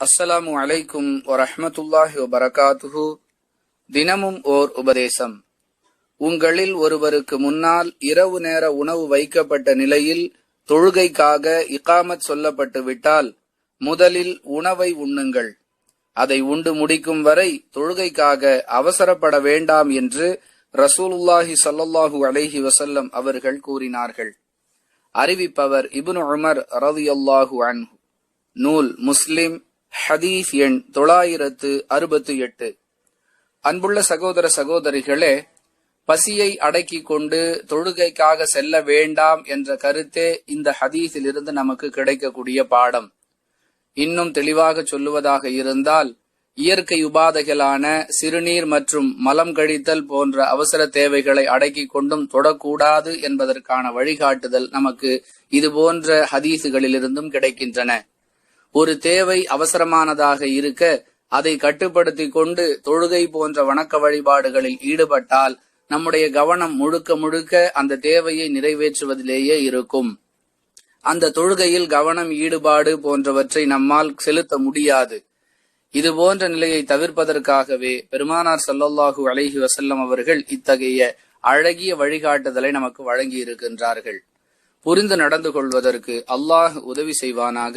அஸ்ஸலாமு அலைக்கும் வரஹமத்துல்லாஹி வபரகாத்துஹு. தினமும் ஓர் உபதேசம். உங்களில் ஒருவருக்கு முன்னால் இரவு நேர உணவு வைக்கப்பட்ட நிலையில் தொழுகைக்காக இகாமத் சொல்லப்பட்டு விட்டால் முதலில் உணவை உண்ணுங்கள். அதை உண்டு முடிக்கும் வரை தொழுகைக்காக அவசரப்பட வேண்டாம் என்று ரசூலுல்லாஹி ஸல்லல்லாஹு அலைஹி வசல்லம் அவர்கள் கூறினார்கள். அறிவிப்பவர் இபுன் உமர் ரலியல்லாஹு அன்ஹு. நூல் முஸ்லிம் ஹதீஸ் எண் தொள்ளாயிரத்து அறுபத்தி எட்டு. அன்புள்ள சகோதர சகோதரிகளே பசியை அடக்கிக் கொண்டு தொழுகைக்காக செல்ல வேண்டாம் என்ற கருத்தே இந்த ஹதீஸில் இருந்து நமக்கு கிடைக்கக்கூடிய பாடம். இன்னும் தெளிவாக சொல்லுவதாக இருந்தால் இயற்கை உபாதைகளான சிறுநீர் மற்றும் மலம் கழித்தல் போன்ற அவசர தேவைகளை அடக்கிக் கொண்டும் தொடக்கூடாது என்பதற்கான வழிகாட்டுதல் நமக்கு இது போன்ற ஹதீசுகளிலிருந்தும் கிடைக்கின்றன. ஒரு தேவை அவசரமானதாக இருக்க அதை கட்டுப்படுத்தி கொண்டு தொழுகை போன்ற வணக்க வழிபாடுகளில் ஈடுபட்டால் நம்முடைய கவனம் முழுக்க முழுக்க அந்த தேவையை நிறைவேற்றுவதிலேயே இருக்கும். அந்த தொழுகையில் கவனம் ஈடுபாடு போன்றவற்றை நம்மால் செலுத்த முடியாது. இது போன்ற நிலையை தவிர்ப்பதற்காகவே பெருமானார் சல்லல்லாஹூ அலஹி வசல்லம் அவர்கள் இத்தகைய அழகிய வழிகாட்டுதலை நமக்கு வழங்கி இருக்கின்றார்கள் புரிந்து நடந்து கொள்வதற்கு அல்லாஹ் உதவி செய்வானாக.